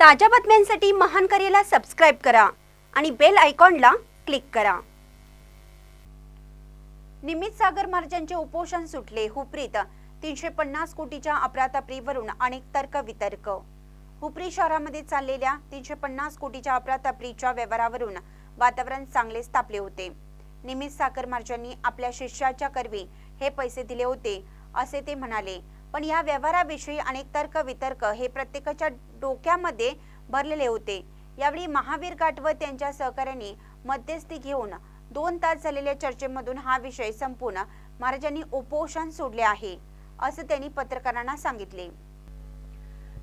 ताज्या बातम्यांसाठी महान करेला सबस्क्राईब करा आणि बेल आयकॉनला क्लिक करा. निमित सागर महाराजांचे उपोषण सुटले. हुपरीत तीनशे पन्नास कोटीच्या अपरातापरीवरून अनेक तर्क वितर्क. हुपरी शहरामध्ये चाललेल्या तीनशे पन्नास कोटीच्या अपरातापरीच्या व्यवहारावरून वातावरण चांगलेच तापले होते. निमित सागर महाराजांनी आपल्या शिष्याच्या करवी हे पैसे दिले होते असे ते म्हणाले. पण या व्यवहाराविषयी अनेक तर्क वितर्क हे प्रत्येकाच्या डोक्यामध्ये भरलेले होते. यावेळी महावीर घाट व त्यांच्या सहकाऱ्यांनी मध्यस्थी घेऊन दोन तास झालेल्या चर्चेमधून हा विषय संपूर्ण महाराजांनी उपोषण सोडले आहे असं त्यांनी पत्रकारांना सांगितले.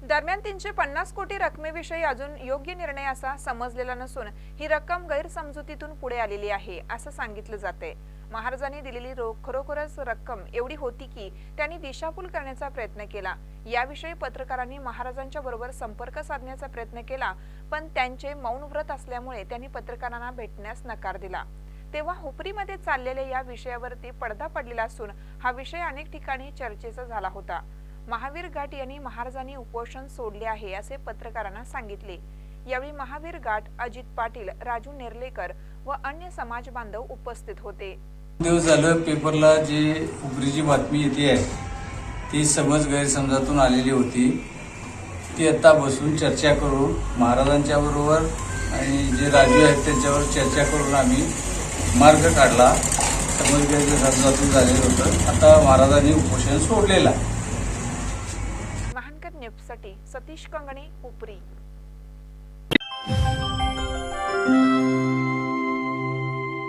दरम्यान तीनशे पन्नास कोटी रकमेविषयी अजून योग्य निर्णय असा समजलेला नसून ही रक्कम गैरसमजुतीतून पुढे आलेली आहे असं सांगितलं जाते महाराजांनी दिलेली रोख खरोखरच रक्कम एवढी होती की त्यांनी दिशाभूल करण्याचा प्रयत्न केला. याविषयी पत्रकारांनी महाराजांच्या बरोबर संपर्क साधण्याचा प्रयत्न केला पण त्यांचे मौन व्रत असल्यामुळे त्यांनी पत्रकारांना भेटण्यास नकार दिला. तेव्हा हुपरीमध्ये चाललेल्या या विषयावरती पडदा पडलेला असून हा विषय अनेक ठिकाणी चर्चेचा झाला होता. महावीर घाट यांनी महाराजांनी उपोषण सोडले आहे असे पत्रकारांना सांगितले. यावेळी महावीर घाट अजित पाटील राजू नेर्लेकर व अन्य समाज बांधव उपस्थित होते. दिवस झालं पेपरला जी उघडीची बातमी येते आहे ती समज गैरसमजातून आलेली होती. ती आता बसून चर्चा करून महाराजांच्या बरोबर आणि जे राजू आहेत त्यांच्यावर चर्चा करून आम्ही मार्ग काढला. समज गैरसमजातून झालेलं होतं. आता महाराजांनी उपोषण सोडलेलं महानकर न्यूजसाठी सतीश कंगणे उपरी Thank you